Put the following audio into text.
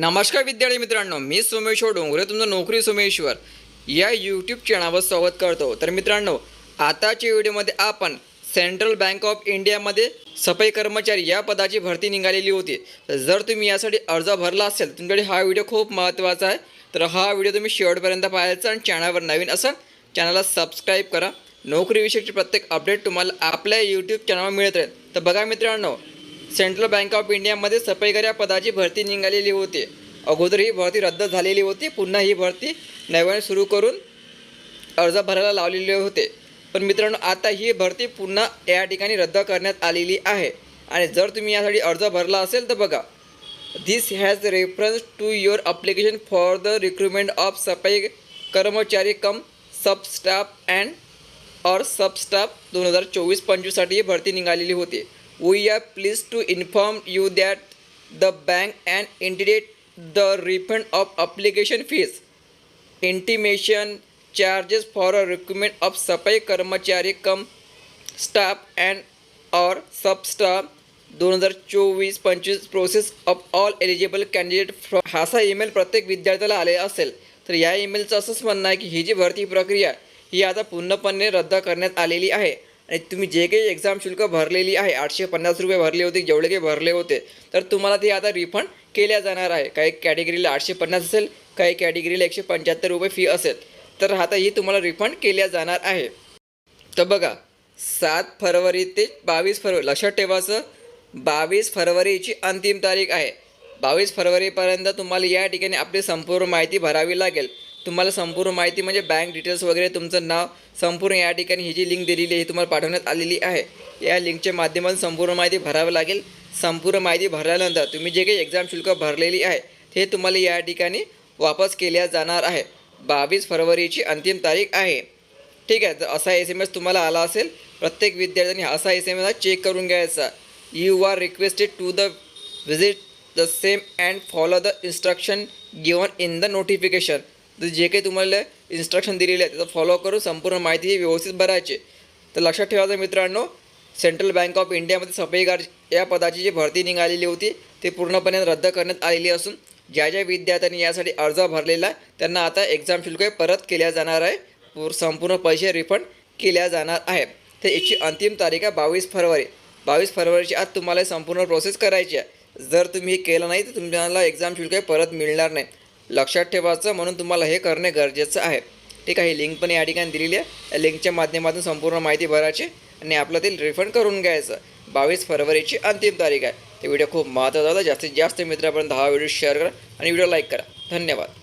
नमस्कार विद्यार्थी मित्रांनो मी सोमेश्वर डोंगरे तुमचं नोकरी सोमेश्वर या यूट्यूब चॅनलवर स्वागत करतो. तर मित्रांनो आताच्या व्हिडिओमध्ये आपण सेंट्रल बँक ऑफ इंडियामध्ये सफाई कर्मचारी या पदाची भरती निघालेली होती. जर तुम्ही यासाठी अर्ज भरला असेल तुमच्याकडे हा व्हिडिओ खूप महत्त्वाचा आहे. तर हा व्हिडिओ तुम्ही शेवटपर्यंत पाहायचा आणि चॅनलवर नवीन असाल चॅनलला सबस्क्राईब करा. नोकरीविषयीची प्रत्येक अपडेट तुम्हाला आपल्या यूट्यूब चॅनलवर मिळत राहील. तर बघा मित्रांनो सेंट्रल बँक ऑफ इंडियामध्ये सफाईकर या पदाची भरती निघालेली होती. अगोदर ही भरती रद्द झालेली होती पुन्हा ही भरती नव्याने सुरू करून अर्ज भरायला लावलेले होते. पण मित्रांनो आता ही भरती पुन्हा या ठिकाणी रद्द करण्यात आलेली आहे. आणि जर तुम्ही यासाठी अर्ज भरला असेल तर बघा this has reference to your application for the recruitment of safai karmachari cum sub staff and और सब स्टाफ दोन हजार चोवीस पंचवीससाठी ही भरती निघालेली होती. We are please to inform you that the bank and indicate the refund of application fees intimation charges for a recruitment of safai karmachari cum staff and or sub staff दोन हजार चोवीस पंचवीस process of all eligible candidate from असा email प्रत्येक विद्यार्थ्याला आलेला असेल. तर या ईमेलचं असंच म्हणणं आहे की ही जी भरती प्रक्रिया ही आता पूर्णपणे रद्द करण्यात आलेली आहे. आणि तुम्ही जे काही एक्झाम शुल्क भरलेली आहे आठशे पन्नास रुपये भरले होते जेवढे काही भरले होते तर तुम्हाला ते आता रिफंड केल्या जाणार आहे. काही कॅटेगरीला आठशे पन्नास असेल काही कॅटेगरीला एकशे पंच्याहत्तर रुपये फी असेल. तर आता ही तुम्हाला रिफंड केल्या जाणार आहे. तर बघा सात फरवरी ते बावीस फरवरी लक्षात ठेवायचं बावीस फरवरीची अंतिम तारीख आहे. बावीस फरवरीपर्यंत तुम्हाला या ठिकाणी आपली संपूर्ण माहिती भरावी लागेल. तुम्हाला संपूर्ण माहिती म्हणजे बँक डिटेल्स वगैरे तुमचं नाव संपूर्ण या ठिकाणी ही जी लिंक दिलेली आहे ही तुम्हाला पाठवण्यात आलेली आहे. या लिंकच्या माध्यमातून संपूर्ण माहिती भरावी लागेल. संपूर्ण माहिती भरल्यानंतर तुम्ही जे काही एक्झाम शुल्क भरलेली आहे ते तुम्हाला या ठिकाणी वापस केल्या जाणार आहे. बावीस फरवरीची अंतिम तारीख आहे. ठीक आहे तर असा एस एम एस तुम्हाला आला असेल प्रत्येक विद्यार्थ्यांनी असा एस एम एस चेक करून घ्यायचा. You are requested to the visit the same and follow the instruction given in the notification तर जे काही तुम्हाला इन्स्ट्रक्शन दिलेले आहे त्याचं फॉलो करून संपूर्ण माहिती ही व्यवस्थित भरायची. तर लक्षात ठेवायचं मित्रांनो सेंट्रल बँक ऑफ इंडियामध्ये सफाईगार या पदाची जी भरती निघालेली होती ती पूर्णपणे रद्द करण्यात आलेली असून ज्या ज्या विद्यार्थ्यांनी यासाठी अर्ज भरलेला आहे त्यांना आता एक्झाम शुल्क परत केल्या जाणार आहे. पूर संपूर्ण पैसे रिफंड केल्या जाणार आहे. तर याची अंतिम तारीख आहे बावीस फरवरी. बावीस फरवरीची आज तुम्हाला संपूर्ण प्रोसेस करायची आहे. जर तुम्ही हे केलं नाही तर तुम्हाला एक्झाम शुल्क परत मिळणार नाही. लक्षात ठेवायचं म्हणून तुम्हाला हे करणे गरजेचं आहे. ठीक आहे ही लिंक पण या ठिकाणी दिलेली आहे. या लिंकच्या माध्यमातून संपूर्ण माहिती भरायची आणि आपलं ते रिफंड करून घ्यायचं. बावीस फरवरीची अंतिम तारीख आहे. ते व्हिडिओ खूप महत्त्वाचा होता. जास्तीत जास्त मित्रापर्यंत हा व्हिडिओ शेअर करा आणि व्हिडिओ लाईक करा. धन्यवाद.